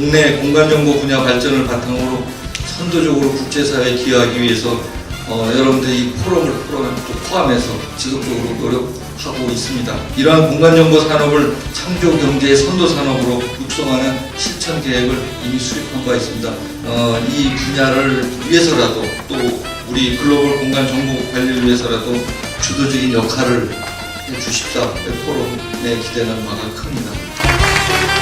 국내 공간정보 분야 발전을 바탕으로 선도적으로 국제사회에 기여하기 위해서 어, 여러분들 이 포럼을 포럼 또 포함해서 지속적으로 노력하고 있습니다. 이러한 공간정보 산업을 창조 경제의 선도 산업으로 육성하는 실천 계획을 이미 수립한 바 있습니다. 어, 이 분야를 위해서라도 또 우리 글로벌 공간 정보 관리를 위해서라도 주도적인 역할을 해 주십사. 포럼에 기대는 바가 큽니다.